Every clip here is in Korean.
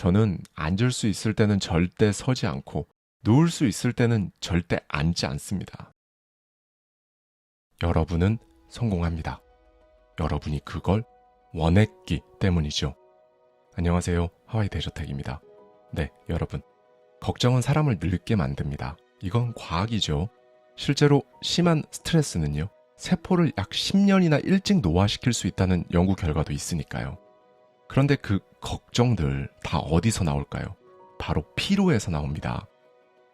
저는 앉을 수 있을 때는 절대 서지 않고 누울 수 있을 때는 절대 앉지 않습니다. 여러분은 성공합니다. 여러분이 그걸 원했기 때문이죠. 안녕하세요. 하와이 대저택입니다. 네, 여러분. 걱정은 사람을 늙게 만듭니다. 이건 과학이죠. 실제로 심한 스트레스는요, 세포를 약 10년이나 일찍 노화시킬 수 있다는 연구 결과도 있으니까요. 그런데 그 걱정들 다 어디서 나올까요? 바로 피로에서 나옵니다.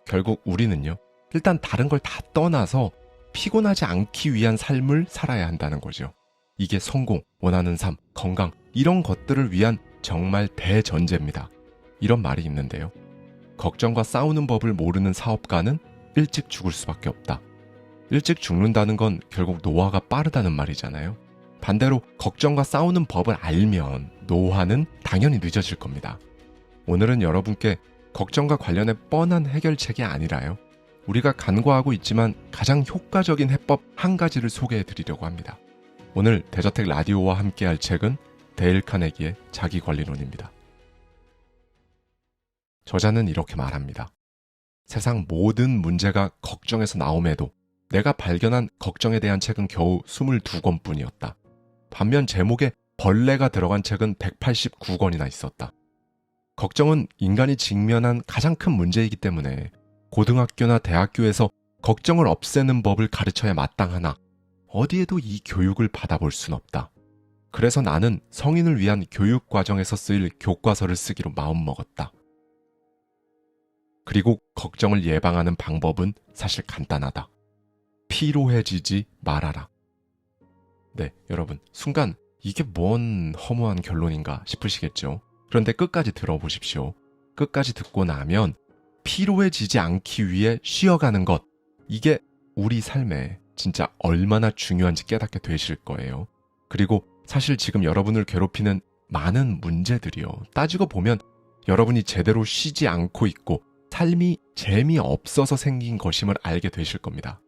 결국 우리는요, 일단 다른 걸 다 떠나서 피곤하지 않기 위한 삶을 살아야 한다는 거죠. 이게 성공, 원하는 삶, 건강, 이런 것들을 위한 정말 대전제입니다. 이런 말이 있는데요. 걱정과 싸우는 법을 모르는 사업가는 일찍 죽을 수밖에 없다. 일찍 죽는다는 건 결국 노화가 빠르다는 말이잖아요. 반대로 걱정과 싸우는 법을 알면 노화는 당연히 늦어질 겁니다. 오늘은 여러분께 걱정과 관련해 뻔한 해결책이 아니라요. 우리가 간과하고 있지만 가장 효과적인 해법 한 가지를 소개해 드리려고 합니다. 오늘 대저택 라디오와 함께 할 책은 데일 카네기의 자기관리론입니다. 저자는 이렇게 말합니다. 세상 모든 문제가 걱정에서 나옴에도 내가 발견한 걱정에 대한 책은 겨우 22권 뿐이었다. 반면 제목에 벌레가 들어간 책은 189권이나 있었다. 걱정은 인간이 직면한 가장 큰 문제이기 때문에 고등학교나 대학교에서 걱정을 없애는 법을 가르쳐야 마땅하나 어디에도 이 교육을 받아볼 순 없다. 그래서 나는 성인을 위한 교육 과정에서 쓰일 교과서를 쓰기로 마음먹었다. 그리고 걱정을 예방하는 방법은 사실 간단하다. 피로해지지 말아라. 네, 여러분. 순간 이게 뭔 허무한 결론인가 싶으시겠죠? 그런데 끝까지 들어보십시오. 끝까지 듣고 나면 피로해지지 않기 위해 쉬어가는 것. 이게 우리 삶에 진짜 얼마나 중요한지 깨닫게 되실 거예요. 그리고 사실 지금 여러분을 괴롭히는 많은 문제들이요. 따지고 보면 여러분이 제대로 쉬지 않고 있고 삶이 재미없어서 생긴 것임을 알게 되실 겁니다.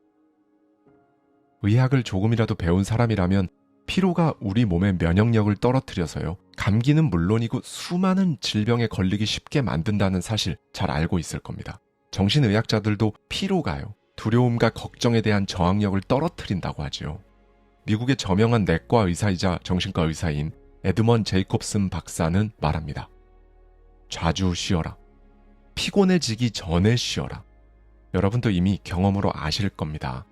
의학을 조금이라도 배운 사람이라면 피로가 우리 몸의 면역력을 떨어뜨려서요. 감기는 물론이고 수많은 질병에 걸리기 쉽게 만든다는 사실 잘 알고 있을 겁니다. 정신의학자들도 피로가요. 두려움과 걱정에 대한 저항력을 떨어뜨린다고 하지요. 미국의 저명한 내과 의사이자 정신과 의사인 에드먼 제이콥슨 박사는 말합니다. 자주 쉬어라. 피곤해지기 전에 쉬어라. 여러분도 이미 경험으로 아실 겁니다.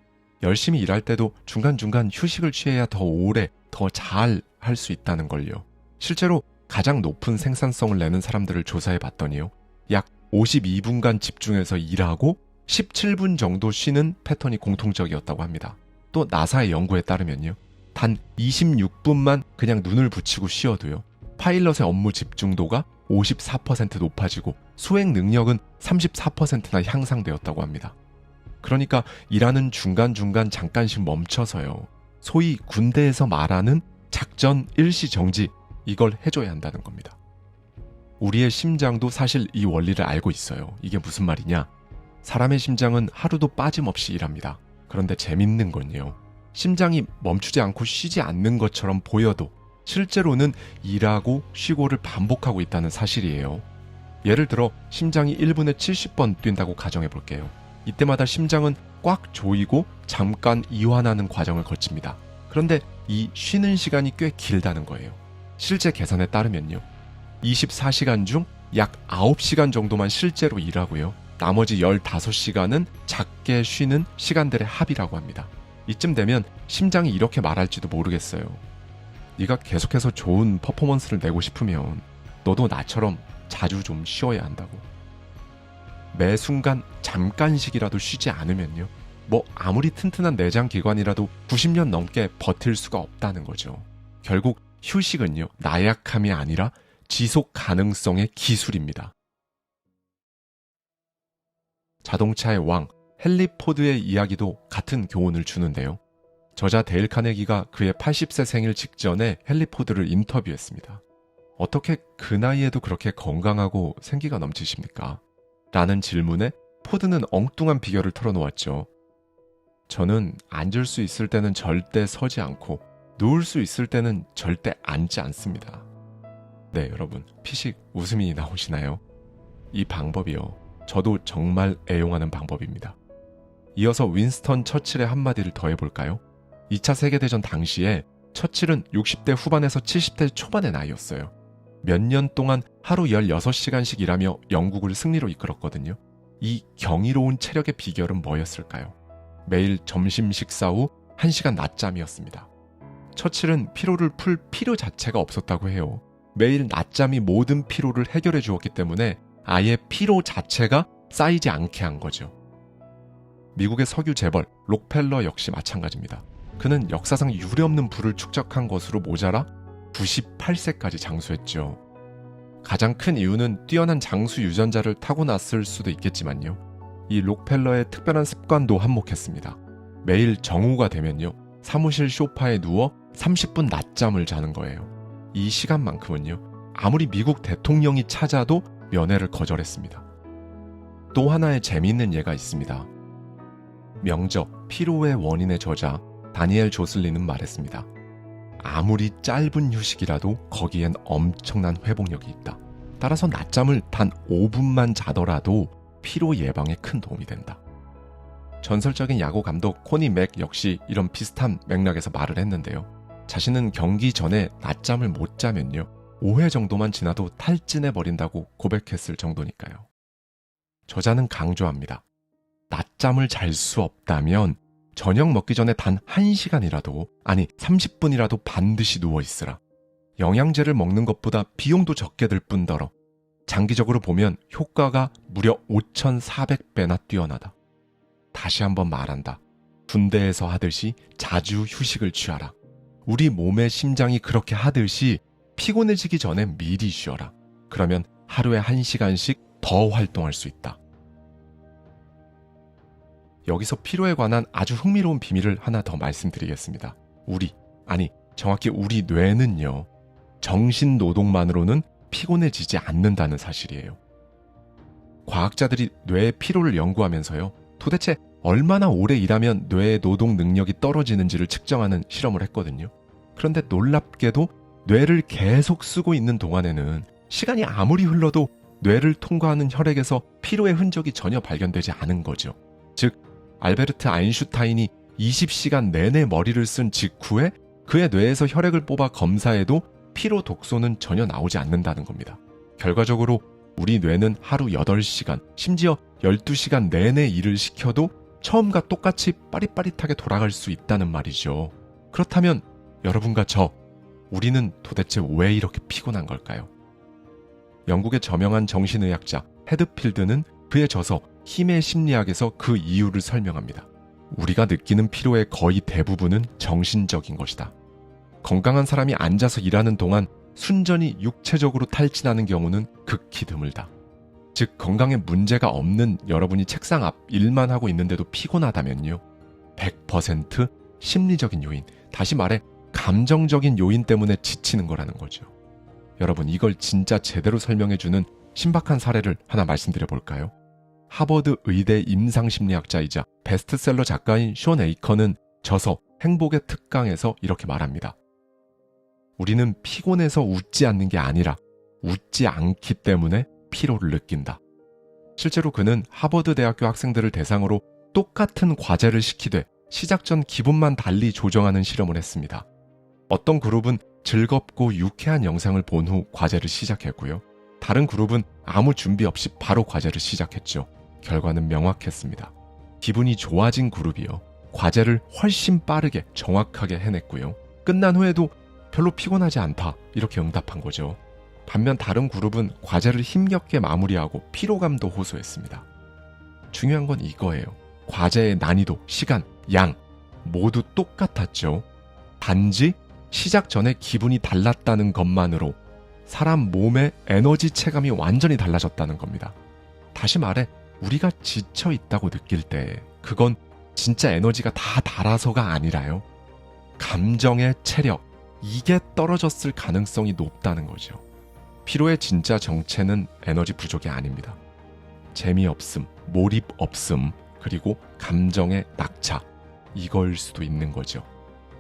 열심히 일할 때도 중간중간 휴식을 취해야 더 오래, 더 잘 할 수 있다는 걸요. 실제로 가장 높은 생산성을 내는 사람들을 조사해 봤더니요. 약 52분간 집중해서 일하고 17분 정도 쉬는 패턴이 공통적이었다고 합니다. 또 나사의 연구에 따르면요. 단 26분만 그냥 눈을 붙이고 쉬어도요. 파일럿의 업무 집중도가 54% 높아지고 수행 능력은 34%나 향상되었다고 합니다. 그러니까 일하는 중간중간 잠깐씩 멈춰서요. 소위 군대에서 말하는 작전 일시 정지 이걸 해줘야 한다는 겁니다. 우리의 심장도 사실 이 원리를 알고 있어요. 이게 무슨 말이냐? 사람의 심장은 하루도 빠짐없이 일합니다. 그런데 재밌는 건요. 심장이 멈추지 않고 쉬지 않는 것처럼 보여도 실제로는 일하고 쉬고를 반복하고 있다는 사실이에요. 예를 들어 심장이 1분에 70번 뛴다고 가정해 볼게요. 이때마다 심장은 꽉 조이고 잠깐 이완하는 과정을 거칩니다. 그런데 이 쉬는 시간이 꽤 길다는 거예요. 실제 계산에 따르면요. 24시간 중 약 9시간 정도만 실제로 일하고요. 나머지 15시간은 작게 쉬는 시간들의 합이라고 합니다. 이쯤 되면 심장이 이렇게 말할지도 모르겠어요. 네가 계속해서 좋은 퍼포먼스를 내고 싶으면 너도 나처럼 자주 좀 쉬어야 한다고. 매 순간 잠깐씩이라도 쉬지 않으면요. 뭐 아무리 튼튼한 내장 기관이라도 90년 넘게 버틸 수가 없다는 거죠. 결국 휴식은요. 나약함이 아니라 지속 가능성의 기술입니다. 자동차의 왕 헨리 포드의 이야기도 같은 교훈을 주는데요. 저자 데일 카네기가 그의 80세 생일 직전에 헨리 포드를 인터뷰했습니다. 어떻게 그 나이에도 그렇게 건강하고 생기가 넘치십니까? 라는 질문에 포드는 엉뚱한 비결을 털어놓았죠. 저는 앉을 수 있을 때는 절대 서지 않고 누울 수 있을 때는 절대 앉지 않습니다. 네, 여러분. 피식 웃음이 나오시나요? 이 방법이요. 저도 정말 애용하는 방법입니다. 이어서 윈스턴 처칠의 한마디를 더해볼까요? 2차 세계대전 당시에 처칠은 60대 후반에서 70대 초반의 나이였어요. 몇 년 동안 하루 16시간씩 일하며 영국을 승리로 이끌었거든요. 이 경이로운 체력의 비결은 뭐였을까요? 매일 점심 식사 후 1시간 낮잠이었습니다. 처칠은 피로를 풀 필요 자체가 없었다고 해요. 매일 낮잠이 모든 피로를 해결해 주었기 때문에 아예 피로 자체가 쌓이지 않게 한 거죠. 미국의 석유 재벌 록펠러 역시 마찬가지입니다. 그는 역사상 유례없는 부를 축적한 것으로 모자라 98세까지 장수했죠. 가장 큰 이유는 뛰어난 장수 유전자를 타고났을 수도 있겠지만요. 이 록펠러의 특별한 습관도 한몫했습니다. 매일 정오가 되면요. 사무실 소파에 누워 30분 낮잠을 자는 거예요. 이 시간만큼은요. 아무리 미국 대통령이 찾아도 면회를 거절했습니다. 또 하나의 재미있는 예가 있습니다. 명적 피로의 원인의 저자 다니엘 조슬리는 말했습니다. 아무리 짧은 휴식이라도 거기엔 엄청난 회복력이 있다. 따라서 낮잠을 단 5분만 자더라도 피로 예방에 큰 도움이 된다. 전설적인 야구 감독 코니 맥 역시 이런 비슷한 맥락에서 말을 했는데요. 자신은 경기 전에 낮잠을 못 자면요. 5회 정도만 지나도 탈진해 버린다고 고백했을 정도니까요. 저자는 강조합니다. 낮잠을 잘 수 없다면 저녁 먹기 전에 단 1시간이라도, 아니 30분이라도 반드시 누워 있으라. 영양제를 먹는 것보다 비용도 적게 들 뿐더러 장기적으로 보면 효과가 무려 5,400배나 뛰어나다. 다시 한번 말한다. 군대에서 하듯이 자주 휴식을 취하라. 우리 몸의 심장이 그렇게 하듯이 피곤해지기 전에 미리 쉬어라. 그러면 하루에 1시간씩 더 활동할 수 있다. 여기서 피로에 관한 아주 흥미로운 비밀을 하나 더 말씀드리겠습니다. 우리, 아니, 정확히 우리 뇌는요, 정신 노동만으로는 피곤해지지 않는다는 사실이에요. 과학자들이 뇌의 피로를 연구하면서요, 도대체 얼마나 오래 일하면 뇌의 노동 능력이 떨어지는지를 측정하는 실험을 했거든요. 그런데 놀랍게도 뇌를 계속 쓰고 있는 동안에는 시간이 아무리 흘러도 뇌를 통과하는 혈액에서 피로의 흔적이 전혀 발견되지 않은 거죠. 즉, 알베르트 아인슈타인이 20시간 내내 머리를 쓴 직후에 그의 뇌에서 혈액을 뽑아 검사해도 피로 독소는 전혀 나오지 않는다는 겁니다. 결과적으로 우리 뇌는 하루 8시간, 심지어 12시간 내내 일을 시켜도 처음과 똑같이 빠릿빠릿하게 돌아갈 수 있다는 말이죠. 그렇다면 여러분과 저, 우리는 도대체 왜 이렇게 피곤한 걸까요? 영국의 저명한 정신의학자 헤드필드는 그의 저서 힘의 심리학에서 그 이유를 설명합니다. 우리가 느끼는 피로의 거의 대부분은 정신적인 것이다. 건강한 사람이 앉아서 일하는 동안 순전히 육체적으로 탈진하는 경우는 극히 드물다. 즉, 건강에 문제가 없는 여러분이 책상 앞 일만 하고 있는데도 피곤하다면요. 100% 심리적인 요인, 다시 말해, 감정적인 요인 때문에 지치는 거라는 거죠. 여러분, 이걸 진짜 제대로 설명해주는 신박한 사례를 하나 말씀드려 볼까요? 하버드 의대 임상심리학자이자 베스트셀러 작가인 쇼 에이커는 저서 행복의 특강에서 이렇게 말합니다. 우리는 피곤해서 웃지 않는 게 아니라 웃지 않기 때문에 피로를 느낀다. 실제로 그는 하버드 대학교 학생들을 대상으로 똑같은 과제를 시키되 시작 전 기분만 달리 조정하는 실험을 했습니다. 어떤 그룹은 즐겁고 유쾌한 영상을 본 후 과제를 시작했고요. 다른 그룹은 아무 준비 없이 바로 과제를 시작했죠. 결과는 명확했습니다. 기분이 좋아진 그룹이요. 과제를 훨씬 빠르게 정확하게 해냈고요. 끝난 후에도 별로 피곤하지 않다. 이렇게 응답한 거죠. 반면 다른 그룹은 과제를 힘겹게 마무리하고 피로감도 호소했습니다. 중요한 건 이거예요. 과제의 난이도, 시간, 양 모두 똑같았죠. 단지 시작 전에 기분이 달랐다는 것만으로 사람 몸의 에너지 체감이 완전히 달라졌다는 겁니다. 다시 말해, 우리가 지쳐 있다고 느낄 때 그건 진짜 에너지가 다 달아서가 아니라요. 감정의 체력, 이게 떨어졌을 가능성이 높다는 거죠. 피로의 진짜 정체는 에너지 부족이 아닙니다. 재미없음, 몰입 없음, 그리고 감정의 낙차. 이걸 수도 있는 거죠.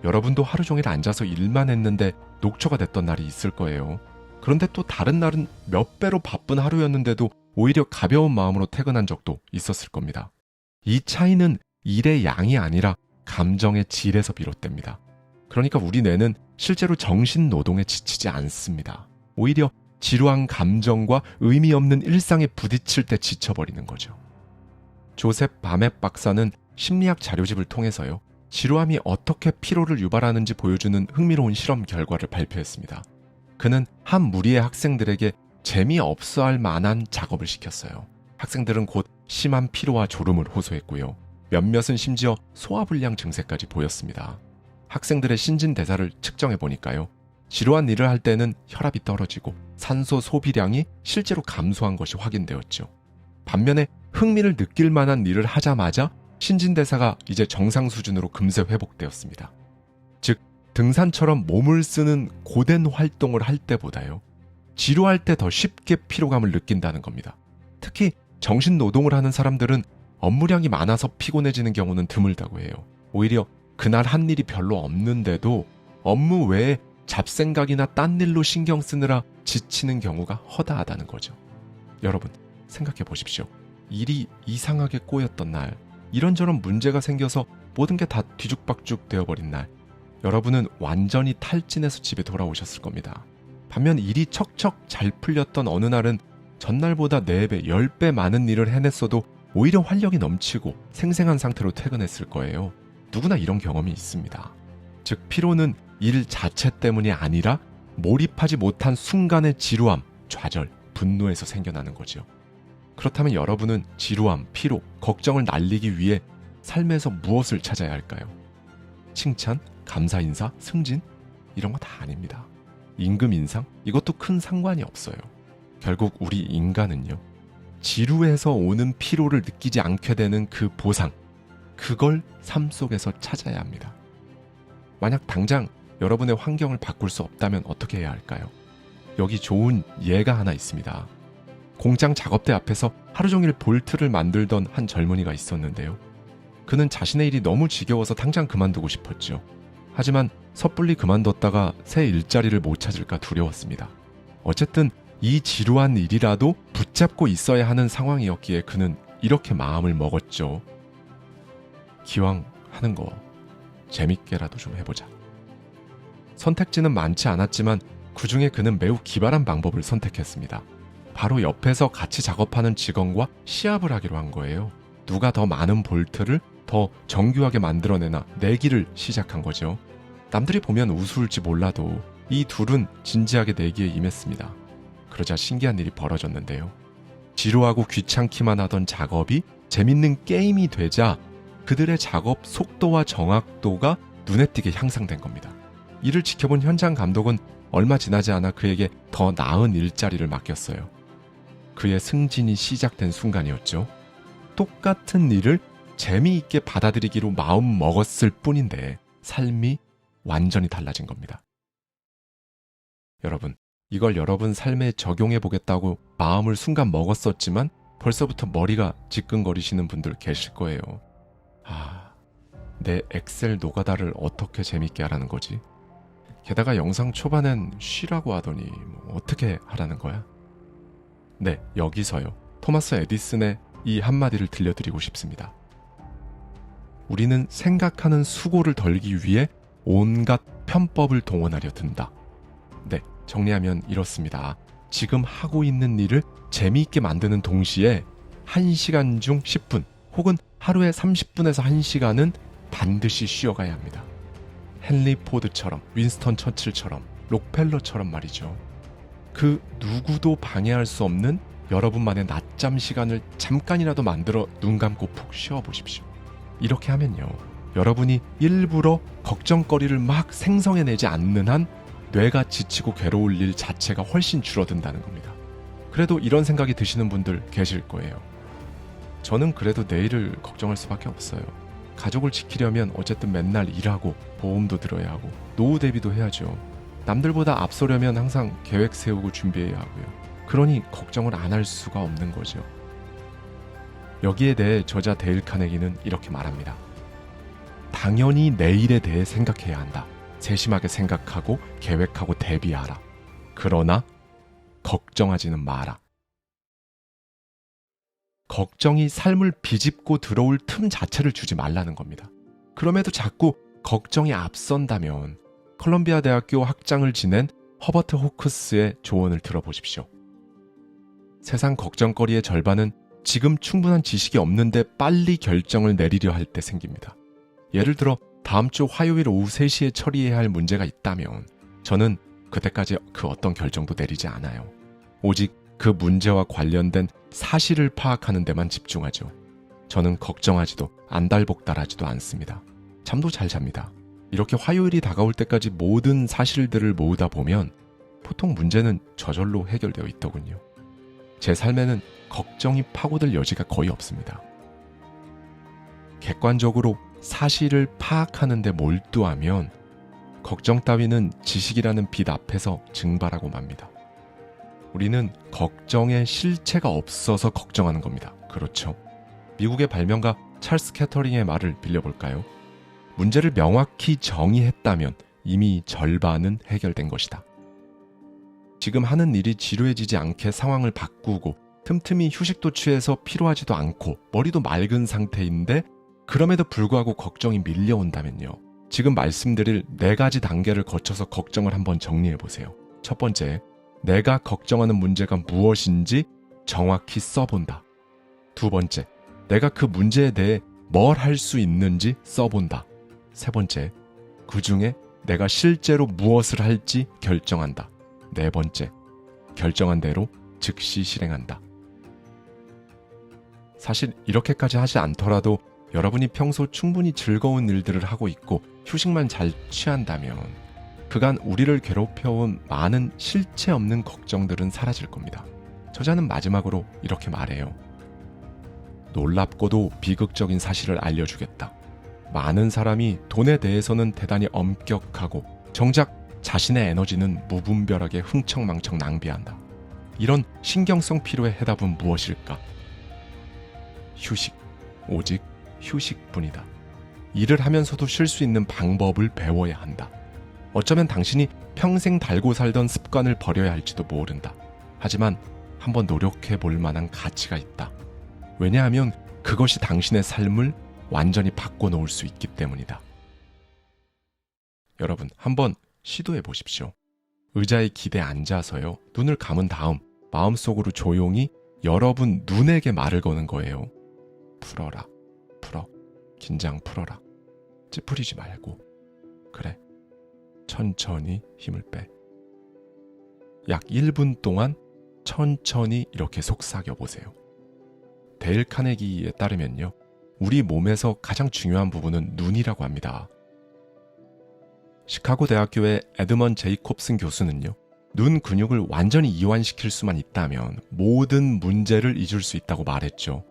여러분도 하루 종일 앉아서 일만 했는데 녹초가 됐던 날이 있을 거예요. 그런데 또 다른 날은 몇 배로 바쁜 하루였는데도 오히려 가벼운 마음으로 퇴근한 적도 있었을 겁니다. 이 차이는 일의 양이 아니라 감정의 질에서 비롯됩니다. 그러니까 우리 뇌는 실제로 정신 노동에 지치지 않습니다. 오히려 지루한 감정과 의미 없는 일상에 부딪힐 때 지쳐버리는 거죠. 조셉 바멧 박사는 심리학 자료집을 통해서요. 지루함이 어떻게 피로를 유발하는지 보여주는 흥미로운 실험 결과를 발표했습니다. 그는 한 무리의 학생들에게 재미없어 할 만한 작업을 시켰어요. 학생들은 곧 심한 피로와 졸음을 호소했고요. 몇몇은 심지어 소화불량 증세까지 보였습니다. 학생들의 신진대사를 측정해 보니까요. 지루한 일을 할 때는 혈압이 떨어지고 산소 소비량이 실제로 감소한 것이 확인되었죠. 반면에 흥미를 느낄 만한 일을 하자마자 신진대사가 이제 정상 수준으로 금세 회복되었습니다. 즉, 등산처럼 몸을 쓰는 고된 활동을 할 때보다요. 지루할 때 더 쉽게 피로감을 느낀다는 겁니다. 특히 정신 노동을 하는 사람들은 업무량이 많아서 피곤해지는 경우는 드물다고 해요. 오히려 그날 한 일이 별로 없는데도 업무 외에 잡생각이나 딴 일로 신경 쓰느라 지치는 경우가 허다하다는 거죠. 여러분, 생각해 보십시오. 일이 이상하게 꼬였던 날, 이런저런 문제가 생겨서 모든 게 다 뒤죽박죽 되어버린 날, 여러분은 완전히 탈진해서 집에 돌아오셨을 겁니다. 반면 일이 척척 잘 풀렸던 어느 날은 전날보다 4배, 10배 많은 일을 해냈어도 오히려 활력이 넘치고 생생한 상태로 퇴근했을 거예요. 누구나 이런 경험이 있습니다. 즉, 피로는 일 자체 때문이 아니라 몰입하지 못한 순간의 지루함, 좌절, 분노에서 생겨나는 거죠. 그렇다면 여러분은 지루함, 피로, 걱정을 날리기 위해 삶에서 무엇을 찾아야 할까요? 칭찬, 감사 인사, 승진? 이런 거 다 아닙니다. 임금 인상? 이것도 큰 상관이 없어요. 결국 우리 인간은요. 지루해서 오는 피로를 느끼지 않게 되는 그 보상, 그걸 삶 속에서 찾아야 합니다. 만약 당장 여러분의 환경을 바꿀 수 없다면 어떻게 해야 할까요? 여기 좋은 예가 하나 있습니다. 공장 작업대 앞에서 하루 종일 볼트를 만들던 한 젊은이가 있었는데요. 그는 자신의 일이 너무 지겨워서 당장 그만두고 싶었죠. 하지만 섣불리 그만뒀다가 새 일자리를 못 찾을까 두려웠습니다. 어쨌든 이 지루한 일이라도 붙잡고 있어야 하는 상황이었기에 그는 이렇게 마음을 먹었죠. 기왕 하는 거 재밌게라도 좀 해보자. 선택지는 많지 않았지만 그 중에 그는 매우 기발한 방법을 선택했습니다. 바로 옆에서 같이 작업하는 직원과 시합을 하기로 한 거예요. 누가 더 많은 볼트를 더 정교하게 만들어내나 내기를 시작한 거죠. 남들이 보면 우스울지 몰라도 이 둘은 진지하게 내기에 임했습니다. 그러자 신기한 일이 벌어졌는데요. 지루하고 귀찮기만 하던 작업이 재밌는 게임이 되자 그들의 작업 속도와 정확도가 눈에 띄게 향상된 겁니다. 이를 지켜본 현장 감독은 얼마 지나지 않아 그에게 더 나은 일자리를 맡겼어요. 그의 승진이 시작된 순간이었죠. 똑같은 일을 재미있게 받아들이기로 마음 먹었을 뿐인데 삶이 완전히 달라진 겁니다. 여러분, 이걸 여러분 삶에 적용해 보겠다고 마음을 순간 먹었었지만 벌써부터 머리가 지끈거리시는 분들 계실 거예요. 아, 내 엑셀 노가다를 어떻게 재밌게 하라는 거지? 게다가 영상 초반엔 쉬라고 하더니 뭐 어떻게 하라는 거야? 네, 여기서요. 토마스 에디슨의 이 한마디를 들려드리고 싶습니다. 우리는 생각하는 수고를 덜기 위해 온갖 편법을 동원하려 든다. 네, 정리하면 이렇습니다. 지금 하고 있는 일을 재미있게 만드는 동시에 1시간 중 10분 혹은 하루에 30분에서 1시간은 반드시 쉬어가야 합니다. 헨리 포드처럼, 윈스턴 처칠처럼, 록펠러처럼 말이죠. 그 누구도 방해할 수 없는 여러분만의 낮잠 시간을 잠깐이라도 만들어 눈 감고 푹 쉬어 보십시오. 이렇게 하면요. 여러분이 일부러 걱정거리를 막 생성해내지 않는 한 뇌가 지치고 괴로울 일 자체가 훨씬 줄어든다는 겁니다. 그래도 이런 생각이 드시는 분들 계실 거예요. 저는 그래도 내일을 걱정할 수밖에 없어요. 가족을 지키려면 어쨌든 맨날 일하고 보험도 들어야 하고 노후 대비도 해야죠. 남들보다 앞서려면 항상 계획 세우고 준비해야 하고요. 그러니 걱정을 안 할 수가 없는 거죠. 여기에 대해 저자 데일 카네기는 이렇게 말합니다. 당연히 내일에 대해 생각해야 한다. 세심하게 생각하고 계획하고 대비하라. 그러나 걱정하지는 마라. 걱정이 삶을 비집고 들어올 틈 자체를 주지 말라는 겁니다. 그럼에도 자꾸 걱정이 앞선다면 컬럼비아 대학교 학장을 지낸 허버트 호크스의 조언을 들어보십시오. 세상 걱정거리의 절반은 지금 충분한 지식이 없는데 빨리 결정을 내리려 할 때 생깁니다. 예를 들어 다음 주 화요일 오후 3시에 처리해야 할 문제가 있다면 저는 그때까지 그 어떤 결정도 내리지 않아요. 오직 그 문제와 관련된 사실을 파악하는 데만 집중하죠. 저는 걱정하지도 안달복달하지도 않습니다. 잠도 잘 잡니다. 이렇게 화요일이 다가올 때까지 모든 사실들을 모으다 보면 보통 문제는 저절로 해결되어 있더군요. 제 삶에는 걱정이 파고들 여지가 거의 없습니다. 객관적으로 사실을 파악하는 데 몰두하면 걱정 따위는 지식이라는 빛 앞에서 증발하고 맙니다. 우리는 걱정의 실체가 없어서 걱정하는 겁니다. 그렇죠. 미국의 발명가 찰스 캐터링의 말을 빌려볼까요? 문제를 명확히 정의했다면 이미 절반은 해결된 것이다. 지금 하는 일이 지루해지지 않게 상황을 바꾸고 틈틈이 휴식도 취해서 피로하지도 않고 머리도 맑은 상태인데 그럼에도 불구하고 걱정이 밀려온다면요. 지금 말씀드릴 네 가지 단계를 거쳐서 걱정을 한번 정리해 보세요. 첫 번째, 내가 걱정하는 문제가 무엇인지 정확히 써본다. 두 번째, 내가 그 문제에 대해 뭘 할 수 있는지 써본다. 세 번째, 그 중에 내가 실제로 무엇을 할지 결정한다. 네 번째, 결정한 대로 즉시 실행한다. 사실 이렇게까지 하지 않더라도 여러분이 평소 충분히 즐거운 일들을 하고 있고 휴식만 잘 취한다면 그간 우리를 괴롭혀온 많은 실체 없는 걱정들은 사라질 겁니다. 저자는 마지막으로 이렇게 말해요. 놀랍고도 비극적인 사실을 알려주겠다. 많은 사람이 돈에 대해서는 대단히 엄격하고 정작 자신의 에너지는 무분별하게 흥청망청 낭비한다. 이런 신경성 피로의 해답은 무엇일까? 휴식. 오직 휴식뿐이다. 일을 하면서도 쉴 수 있는 방법을 배워야 한다. 어쩌면 당신이 평생 달고 살던 습관을 버려야 할지도 모른다. 하지만 한번 노력해 볼 만한 가치가 있다. 왜냐하면 그것이 당신의 삶을 완전히 바꿔놓을 수 있기 때문이다. 여러분, 한번 시도해 보십시오. 의자에 기대 앉아서요. 눈을 감은 다음 마음속으로 조용히 여러분 눈에게 말을 거는 거예요. 풀어라. 풀어. 긴장 풀어라. 찌푸리지 말고. 그래. 천천히 힘을 빼. 약 1분 동안 천천히 이렇게 속삭여 보세요. 데일 카네기에 따르면요. 우리 몸에서 가장 중요한 부분은 눈이라고 합니다. 시카고 대학교의 에드먼 제이콥슨 교수는요. 눈 근육을 완전히 이완시킬 수만 있다면 모든 문제를 잊을 수 있다고 말했죠.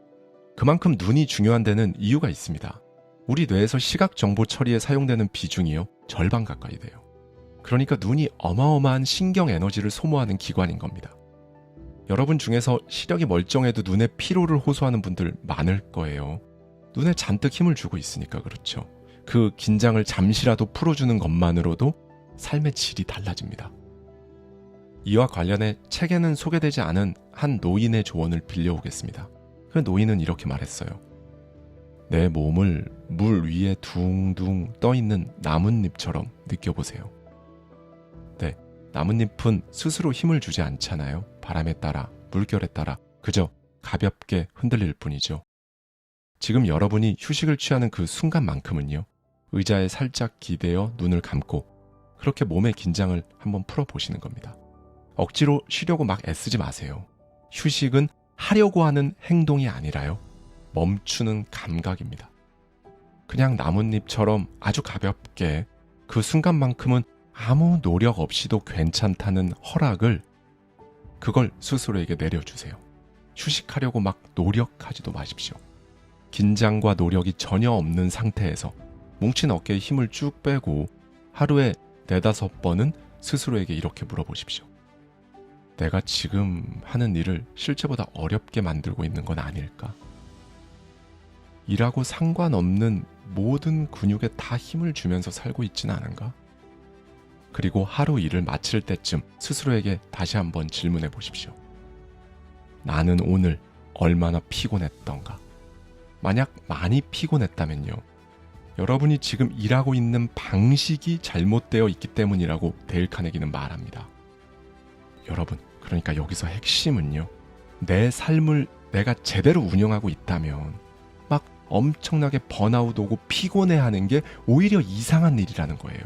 그만큼 눈이 중요한 데는 이유가 있습니다. 우리 뇌에서 시각 정보 처리에 사용되는 비중이요. 절반 가까이 돼요. 그러니까 눈이 어마어마한 신경 에너지를 소모하는 기관인 겁니다. 여러분 중에서 시력이 멀쩡해도 눈에 피로를 호소하는 분들 많을 거예요. 눈에 잔뜩 힘을 주고 있으니까 그렇죠. 그 긴장을 잠시라도 풀어주는 것만으로도 삶의 질이 달라집니다. 이와 관련해 책에는 소개되지 않은 한 노인의 조언을 빌려오겠습니다. 그 노인은 이렇게 말했어요. 내 몸을 물 위에 둥둥 떠 있는 나뭇잎처럼 느껴보세요. 네, 나뭇잎은 스스로 힘을 주지 않잖아요. 바람에 따라, 물결에 따라 그저 가볍게 흔들릴 뿐이죠. 지금 여러분이 휴식을 취하는 그 순간만큼은요. 의자에 살짝 기대어 눈을 감고 그렇게 몸의 긴장을 한번 풀어보시는 겁니다. 억지로 쉬려고 막 애쓰지 마세요. 휴식은 하려고 하는 행동이 아니라요. 멈추는 감각입니다. 그냥 나뭇잎처럼 아주 가볍게 그 순간만큼은 아무 노력 없이도 괜찮다는 허락을 그걸 스스로에게 내려주세요. 휴식하려고 막 노력하지도 마십시오. 긴장과 노력이 전혀 없는 상태에서 뭉친 어깨에 힘을 쭉 빼고 하루에 네다섯 번은 스스로에게 이렇게 물어보십시오. 내가 지금 하는 일을 실제보다 어렵게 만들고 있는 건 아닐까? 일하고 상관없는 모든 근육에 다 힘을 주면서 살고 있지는 않은가? 그리고 하루 일을 마칠 때쯤 스스로에게 다시 한번 질문해 보십시오. 나는 오늘 얼마나 피곤했던가? 만약 많이 피곤했다면요. 여러분이 지금 일하고 있는 방식이 잘못되어 있기 때문이라고 데일 카네기는 말합니다. 여러분, 그러니까 여기서 핵심은요. 내 삶을 내가 제대로 운영하고 있다면 막 엄청나게 번아웃 오고 피곤해 하는 게 오히려 이상한 일이라는 거예요.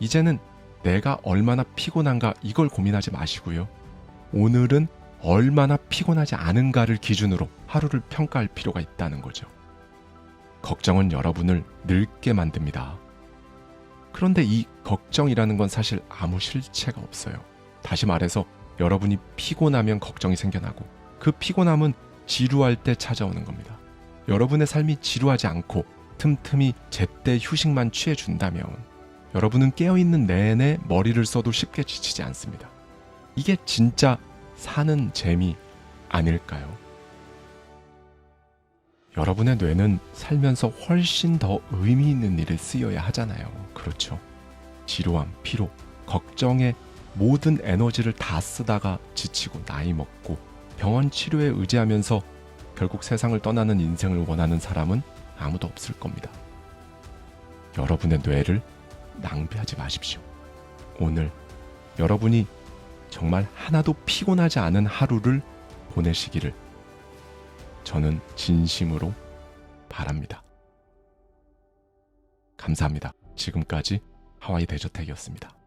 이제는 내가 얼마나 피곤한가 이걸 고민하지 마시고요. 오늘은 얼마나 피곤하지 않은가를 기준으로 하루를 평가할 필요가 있다는 거죠. 걱정은 여러분을 늙게 만듭니다. 그런데 이 걱정이라는 건 사실 아무 실체가 없어요. 다시 말해서 여러분이 피곤하면 걱정이 생겨나고 그 피곤함은 지루할 때 찾아오는 겁니다. 여러분의 삶이 지루하지 않고 틈틈이 제때 휴식만 취해준다면 여러분은 깨어있는 내내 머리를 써도 쉽게 지치지 않습니다. 이게 진짜 사는 재미 아닐까요? 여러분의 뇌는 살면서 훨씬 더 의미 있는 일에 쓰여야 하잖아요. 그렇죠. 지루함, 피로, 걱정에 모든 에너지를 다 쓰다가 지치고 나이 먹고 병원 치료에 의지하면서 결국 세상을 떠나는 인생을 원하는 사람은 아무도 없을 겁니다. 여러분의 뇌를 낭비하지 마십시오. 오늘 여러분이 정말 하나도 피곤하지 않은 하루를 보내시기를 저는 진심으로 바랍니다. 감사합니다. 지금까지 하와이 대저택이었습니다.